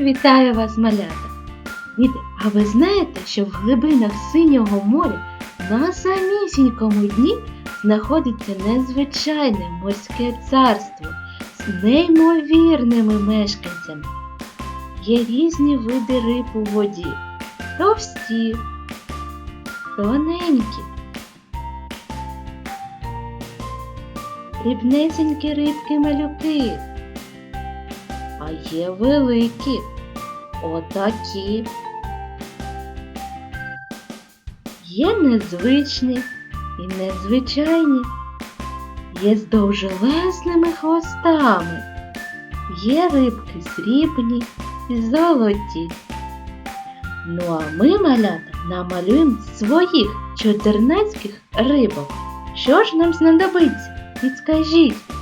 Вітаю вас, малята! Діти, а ви знаєте, що в глибинах синього моря на самісінькому дні знаходиться незвичайне морське царство з неймовірними мешканцями. Є різні види риб у воді, товсті, тоненькі, дрібнесенькі рибки-малюки, є великі, отакі. Є незвичні і незвичайні, є з довжелезними хвостами, є рибки срібні і золоті. Ну а ми, малята, намалюємо своїх чотирнацьких рибок. Що ж нам знадобиться? Підскажіть.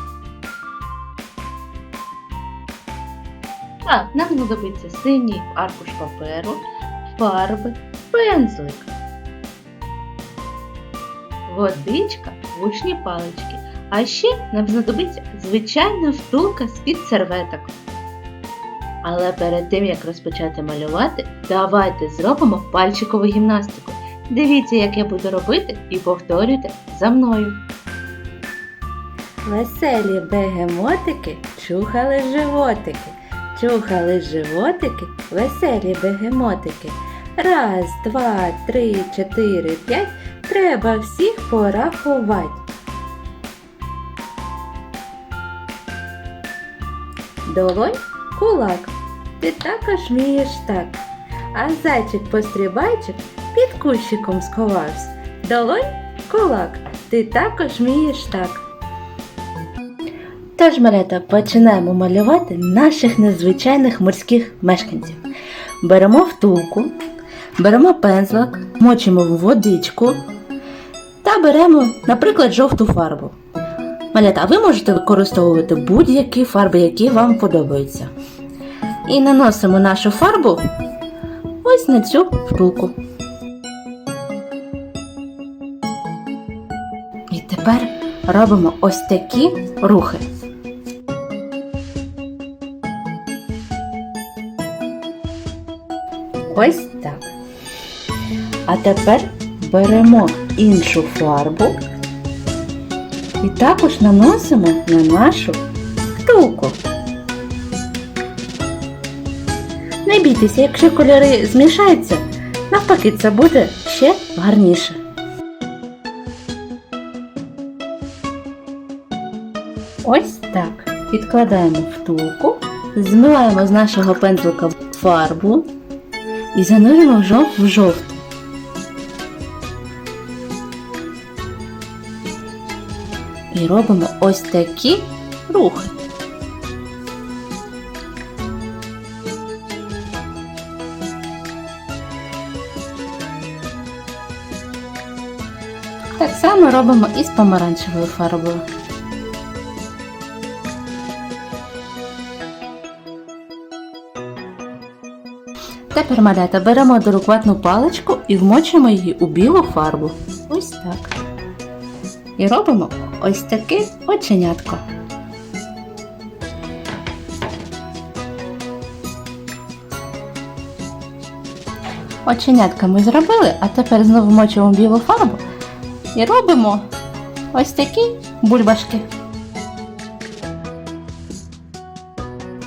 Так, нам знадобиться синій аркуш паперу, фарби, пензлик, водичка, вушні палички. А ще нам знадобиться звичайна втулка з-під серветок. Але перед тим як розпочати малювати, давайте зробимо пальчикову гімнастику. Дивіться, як я буду робити, і повторюйте за мною. Веселі бегемотики чухали животики, чухали животики, веселі бегемотики. Раз, два, три, чотири, п'ять. Треба всіх порахувати. Долонь кулак. Ти також вмієш так. А зайчик-пострибайчик під кущиком сховався. Долонь кулак. Ти також вмієш так. Тож, малята, починаємо малювати наших незвичайних морських мешканців. Беремо втулку, беремо пензлик, мочимо в водичку та беремо, наприклад, жовту фарбу. Малята, ви можете використовувати будь-які фарби, які вам подобаються. І наносимо нашу фарбу ось на цю втулку. І тепер робимо ось такі рухи. Ось так. А тепер беремо іншу фарбу і також наносимо на нашу втулку. Не бійтеся, якщо кольори змішаються, навпаки, це буде ще гарніше. Ось так. Підкладаємо втулку, змиваємо з нашого пензлика фарбу і занурюємо в жов в жовту. І робимо ось такі рухи. Так само робимо і з помаранчевою фарбою. Тепер малята беремо дорукватну паличку і вмочимо її у білу фарбу. Ось так. І робимо ось таке оченятко. Оченятка ми зробили, а тепер знову вмочуємо білу фарбу і робимо ось такі бульбашки.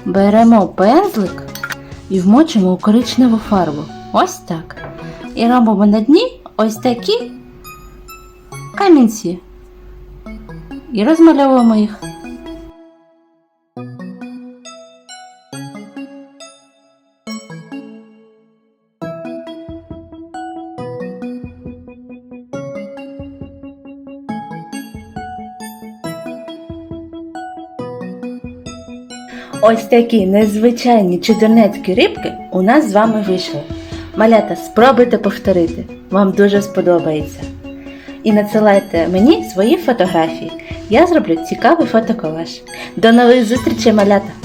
Беремо пензлик і вмочимо у коричневу фарбу. Ось так. І робимо на дні ось такі камінці. І розмальовуємо їх. Ось такі незвичайні чудернецькі рибки у нас з вами вийшли. Малята, спробуйте повторити, вам дуже сподобається. І надсилайте мені свої фотографії. Я зроблю цікавий фотоколаж. До нових зустрічей, малята!